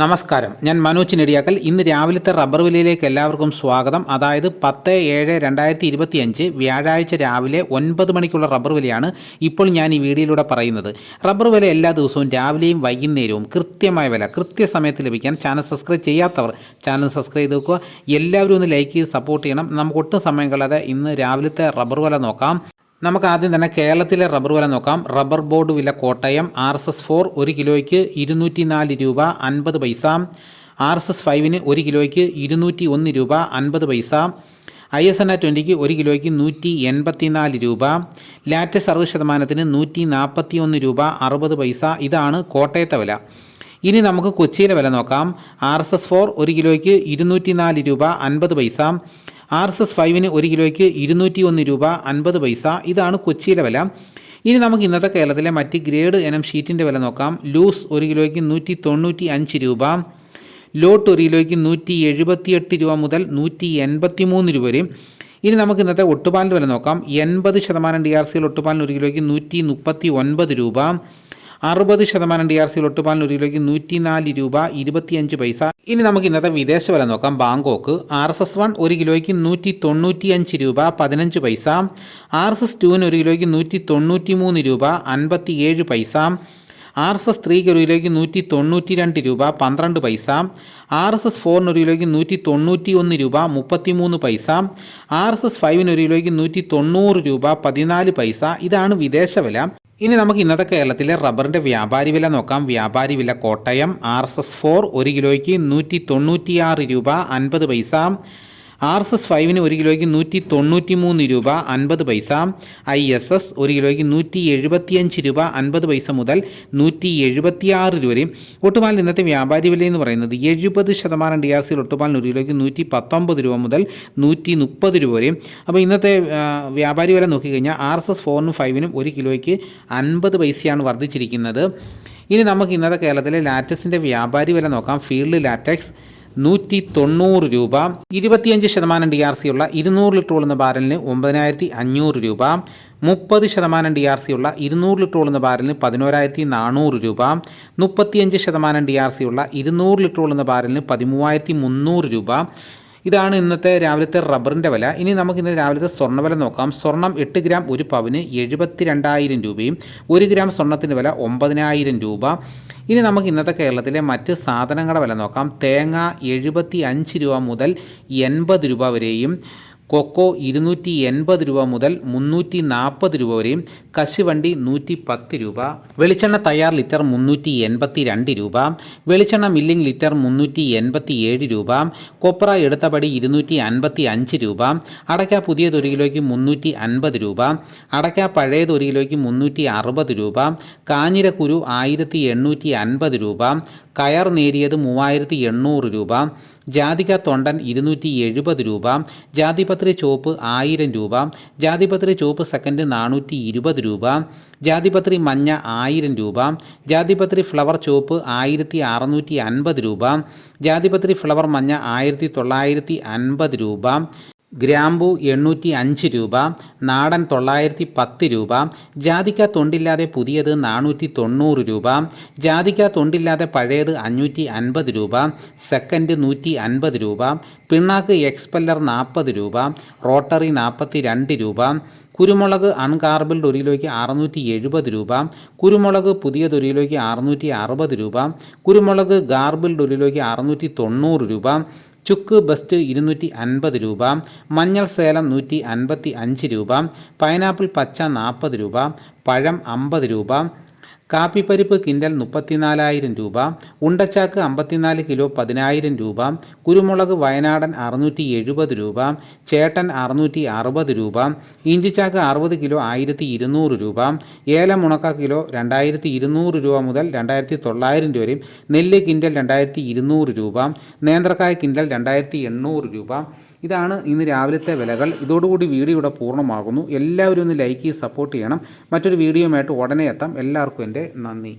നമസ്കാരം. ഞാൻ മനോജ് നെടിയാക്കൽ. ഇന്ന് രാവിലത്തെ റബ്ബർ വിലയിലേക്ക് എല്ലാവർക്കും സ്വാഗതം. അതായത് പത്ത് ഏഴ് രണ്ടായിരത്തി ഇരുപത്തി അഞ്ച് വ്യാഴാഴ്ച രാവിലെ ഒൻപത് മണിക്കുള്ള റബ്ബർ വിലയാണ് ഇപ്പോൾ ഞാൻ ഈ വീഡിയോയിലൂടെ പറയുന്നത്. റബ്ബർ വില എല്ലാ ദിവസവും രാവിലെയും വൈകുന്നേരവും കൃത്യമായ വില കൃത്യസമയത്ത് ലഭിക്കാൻ ചാനൽ സബ്സ്ക്രൈബ് ചെയ്യാത്തവർ ചാനൽ സബ്സ്ക്രൈബ് ചെയ്ത് വെക്കുക. എല്ലാവരും ഒന്ന് ലൈക്ക് ചെയ്ത് സപ്പോർട്ട് ചെയ്യണം. നമുക്ക് ഒട്ടും സമയം കളയാതെ ഇന്ന് രാവിലത്തെ റബ്ബർ വില നോക്കാം. നമുക്ക് ആദ്യം തന്നെ കേരളത്തിലെ റബ്ബർ വില നോക്കാം. റബ്ബർ ബോർഡ് വില Kottayam R S S four ഒരു കിലോയ്ക്ക് ഇരുന്നൂറ്റി നാല് രൂപ അൻപത് പൈസ. ആർ എസ് എസ് ഫൈവിന് ഒരു കിലോയ്ക്ക് ഇരുന്നൂറ്റി ഒന്ന് രൂപ അൻപത് പൈസ. ഐ എസ് എൻ ആ ട്വന്റിക്ക് ഒരു കിലോയ്ക്ക് നൂറ്റി എൺപത്തി നാല് രൂപ. ലാറ്റസ് അറുപത് ശതമാനത്തിന് നൂറ്റി നാൽപ്പത്തി ഒന്ന് രൂപ അറുപത് പൈസ. ഇതാണ് കോട്ടയത്തെ വില. ഇനി നമുക്ക് കൊച്ചിയിലെ വില നോക്കാം. ആർ എസ് എസ് ഫോർ ഒരു കിലോയ്ക്ക് ഇരുന്നൂറ്റി നാല് രൂപ അൻപത് പൈസ. ആർ എസ് എസ് ഫൈവിന് ഒരു കിലോയ്ക്ക് ഇരുന്നൂറ്റി ഒന്ന് രൂപ അൻപത് പൈസ. ഇതാണ് കൊച്ചിയിലെ വില. ഇനി നമുക്ക് ഇന്നത്തെ കേരളത്തിലെ മറ്റ് ഗ്രേഡ് ഇനം ഷീറ്റിന്റെ വില നോക്കാം. ലൂസ് ഒരു കിലോയ്ക്ക് നൂറ്റി തൊണ്ണൂറ്റി അഞ്ച് രൂപ. ലോട്ട് ഒരു കിലോയ്ക്ക് നൂറ്റി എഴുപത്തിയെട്ട് രൂപ മുതൽ നൂറ്റി എൺപത്തി മൂന്ന് രൂപ വരെയും ഇനി നമുക്ക് ഇന്നത്തെ ഒട്ടുപാലിന്റെ വില നോക്കാം. എൺപത് ശതമാനം ഡി ആർ സിയിൽ ഒട്ടുപാലിന് ഒരു കിലോയ്ക്ക് നൂറ്റി മുപ്പത്തി ഒൻപത് രൂപ. അറുപത് ശതമാനം ഡി ആർ സി ഒട്ടുപാലിന് ഒരു കിലോയ്ക്ക് നൂറ്റി നാല് രൂപ ഇരുപത്തിയഞ്ച് പൈസ. ഇനി നമുക്ക് ഇന്നത്തെ വിദേശ വില നോക്കാം. Bangkok R S S one ഒരു കിലോയ്ക്ക് നൂറ്റി തൊണ്ണൂറ്റി അഞ്ച് രൂപ പതിനഞ്ച് പൈസ. ആർ എസ് എസ് ടുവിന് ഒരു കിലോയ്ക്ക് നൂറ്റി തൊണ്ണൂറ്റി മൂന്ന് രൂപ അൻപത്തി ഏഴ് പൈസ ആർ എസ് എസ് ത്രീക്ക് ഒരു കിലോയ്ക്ക് നൂറ്റി തൊണ്ണൂറ്റി രണ്ട് രൂപ പന്ത്രണ്ട് പൈസ. ആർ എസ് എസ് ഫോറിന് ഒരു കിലോയ്ക്ക് നൂറ്റി തൊണ്ണൂറ്റി ഒന്ന് രൂപ മുപ്പത്തി മൂന്ന് പൈസ ആർ എസ് എസ് ഫൈവിന് ഒരു കിലോയ്ക്ക് നൂറ്റി തൊണ്ണൂറ് രൂപ പതിനാല് പൈസ. ഇതാണ് വിദേശ വില. ഇനി നമുക്ക് ഇന്നത്തെ കേരളത്തിലെ റബ്ബറിന്റെ വ്യാപാരി വില നോക്കാം. വ്യാപാരി വില Kottayam R S S four ഒരു കിലോയ്ക്ക് നൂറ്റി തൊണ്ണൂറ്റിയാറ് രൂപ അൻപത് പൈസ. ആർ എസ് എസ് ഫൈവിന് ഒരു കിലോയ്ക്ക് നൂറ്റി തൊണ്ണൂറ്റി മൂന്ന് രൂപ അൻപത് പൈസ ഐ എസ് എസ് ഒരു കിലോയ്ക്ക് നൂറ്റി എഴുപത്തിയഞ്ച് രൂപ അൻപത് പൈസ മുതൽ നൂറ്റി എഴുപത്തിയാറ് രൂപ വരെയും. ഒട്ടുപാലിന് ഇന്നത്തെ വ്യാപാരി വില എന്ന് പറയുന്നത് എഴുപത് ശതമാനം ഡി ആർ സിയിൽ ഒട്ടുപാലിന് ഒരു കിലോയ്ക്ക് നൂറ്റി പത്തൊമ്പത് രൂപ മുതൽ നൂറ്റി മുപ്പത് രൂപ വരെയും. അപ്പോൾ ഇന്നത്തെ വ്യാപാരി വില നോക്കിക്കഴിഞ്ഞാൽ ആർ എസ് എസ് ഫോറിനും ഫൈവിനും ഒരു കിലോയ്ക്ക് അൻപത് പൈസയാണ് വർദ്ധിച്ചിരിക്കുന്നത്. ഇനി നമുക്ക് ഇന്നത്തെ കേരളത്തിലെ ലാറ്റക്സിന്റെ വ്യാപാരി വില നോക്കാം. ഫീൽഡ് ലാറ്റക്സ് നൂറ്റി തൊണ്ണൂറ് രൂപ ഇരുപത്തിയഞ്ച് ശതമാനം ഡി ആർ സി ഉള്ള ഇരുന്നൂറ് ലിറ്റർ ഉള്ള ബാരലിന് ഒമ്പതിനായിരത്തി അഞ്ഞൂറ് രൂപ മുപ്പത് ശതമാനം ഡി ആർ സി ഉള്ള ഇരുന്നൂറ് ലിറ്റർ ഉള്ള ബാരലിന് പതിനോരായിരത്തി നാനൂറ് രൂപ മുപ്പത്തിയഞ്ച് ശതമാനം ഡി ആർ സി ഉള്ള ഇരുന്നൂറ് ലിറ്റർ ഉള്ള ബാരലിന് പതിമൂവായിരത്തി മുന്നൂറ് രൂപ ഇതാണ് ഇന്നത്തെ രാവിലത്തെ റബ്ബറിന്റെ വില. ഇനി നമുക്ക് ഇന്ന് രാവിലത്തെ സ്വർണ വില നോക്കാം. സ്വർണം എട്ട് ഗ്രാം ഒരു പവന് എഴുപത്തി രണ്ടായിരം രൂപയും ഒരു ഗ്രാം സ്വർണത്തിന്റെ വില ഒമ്പതിനായിരം രൂപ. ഇനി നമുക്ക് ഇന്നത്തെ കേരളത്തിലെ മറ്റ് സാധനങ്ങളുടെ വില നോക്കാം. തേങ്ങ എഴുപത്തി അഞ്ച് രൂപ മുതൽ എൺപത് രൂപ വരെയും കൊക്കോ ഇരുന്നൂറ്റി എൺപത് രൂപ മുതൽ മുന്നൂറ്റി നാൽപ്പത് രൂപ വരെയും കശുവണ്ടി നൂറ്റി പത്ത് രൂപ വെളിച്ചെണ്ണ തയ്യാർ ലിറ്റർ മുന്നൂറ്റി എൺപത്തി രണ്ട് രൂപ വെളിച്ചെണ്ണ മില്ലിംഗ് ലിറ്റർ മുന്നൂറ്റി എൺപത്തി ഏഴ് രൂപ കൊപ്ര എടുത്തപടി ഇരുന്നൂറ്റി അൻപത്തി അഞ്ച് രൂപ അടയ്ക്ക പുതിയത് ഒരു കിലോയ്ക്ക് മുന്നൂറ്റി അൻപത് രൂപ അടയ്ക്ക പഴയത് ഒരു കിലോയ്ക്ക് മുന്നൂറ്റി അറുപത് രൂപ കാഞ്ഞിരക്കുരു ആയിരത്തി എണ്ണൂറ്റി അൻപത് രൂപ കയർ നേരിയത് മൂവായിരത്തി എണ്ണൂറ് രൂപ ജാതിക തൊണ്ടൻ ഇരുന്നൂറ്റി എഴുപത് രൂപ ജാതിപത്രി ചോപ്പ് ആയിരം രൂപ ജാതിപത്രി ചോപ്പ് സെക്കൻഡ് നാനൂറ്റി ഇരുപത് രൂപ ജാതിപത്രി മഞ്ഞ ആയിരം രൂപ ജാതിപത്രി ഫ്ലവർ ചോപ്പ് ആയിരത്തി അറുന്നൂറ്റി അൻപത് രൂപ ജാതിപത്രി ഫ്ലവർ മഞ്ഞ ആയിരത്തി തൊള്ളായിരത്തി അൻപത് രൂപ ഗ്രാമ്പു എണ്ണൂറ്റി അഞ്ച് രൂപ നാടൻ തൊള്ളായിരത്തി പത്ത് രൂപ ജാതിക്ക തൊണ്ടില്ലാതെ പുതിയത് നാനൂറ്റി തൊണ്ണൂറ് രൂപ ജാതിക്ക തൊണ്ടില്ലാതെ പഴയത് അഞ്ഞൂറ്റി അൻപത് രൂപ സെക്കൻഡ് നൂറ്റി അൻപത് രൂപ പിണ്ണാക്ക് എക്സ്പെല്ലർ നാൽപ്പത് രൂപ റോട്ടറി നാൽപ്പത്തി രണ്ട് രൂപ കുരുമുളക് അൺകാർബിൾഡ് ഒരു കിലോയ്ക്ക് അറുന്നൂറ്റി എഴുപത് രൂപ കുരുമുളക് പുതിയത് ഒരു കിലോയ്ക്ക് അറുന്നൂറ്റി അറുപത് രൂപ കുരുമുളക് ഗാർബിൾഡ് ഒരു കിലോയ്ക്ക് അറുന്നൂറ്റി തൊണ്ണൂറ് രൂപ ചുക്ക് ബെസ്റ്റ് ഇരുന്നൂറ്റി അൻപത് രൂപ മഞ്ഞൾ സേലം നൂറ്റി അൻപത്തി അഞ്ച് രൂപ പൈനാപ്പിൾ പച്ച നാൽപ്പത് രൂപ പഴം അമ്പത് രൂപ കാപ്പിപ്പരിപ്പ് കിൻഡൽ മുപ്പത്തിനാലായിരം രൂപ ഉണ്ടച്ചാക്ക് അമ്പത്തിനാല് കിലോ പതിനായിരം രൂപ കുരുമുളക് വയനാടൻ അറുന്നൂറ്റി എഴുപത് രൂപ ചേട്ടൻ അറുന്നൂറ്റി അറുപത് രൂപ ഇഞ്ചിച്ചാക്ക് അറുപത് കിലോ ആയിരത്തി ഇരുന്നൂറ് രൂപ ഏലം ഉണക്ക കിലോ രണ്ടായിരത്തി ഇരുന്നൂറ് രൂപ മുതൽ രണ്ടായിരത്തി തൊള്ളായിരം രൂപ വരെയും നെല്ല് കിൻഡൽ രണ്ടായിരത്തി ഇരുന്നൂറ് രൂപ നേന്ത്രക്കായ കിൻഡൽ രണ്ടായിരത്തി എണ്ണൂറ് രൂപ ഇതാണ് ഇന്ന് രാവിലത്തെ വിലകൾ. ഇതോടുകൂടി വീഡിയോ ഇവിടെ പൂർണമാകുന്നു. എല്ലാവരും ഒന്ന് ലൈക്ക് ചെയ്ത് സപ്പോർട്ട് ചെയ്യണം. മറ്റൊരു വീഡിയോയുമായിട്ട് ഉടനെ എത്താം. എല്ലാവർക്കും എന്റെ നന്ദി.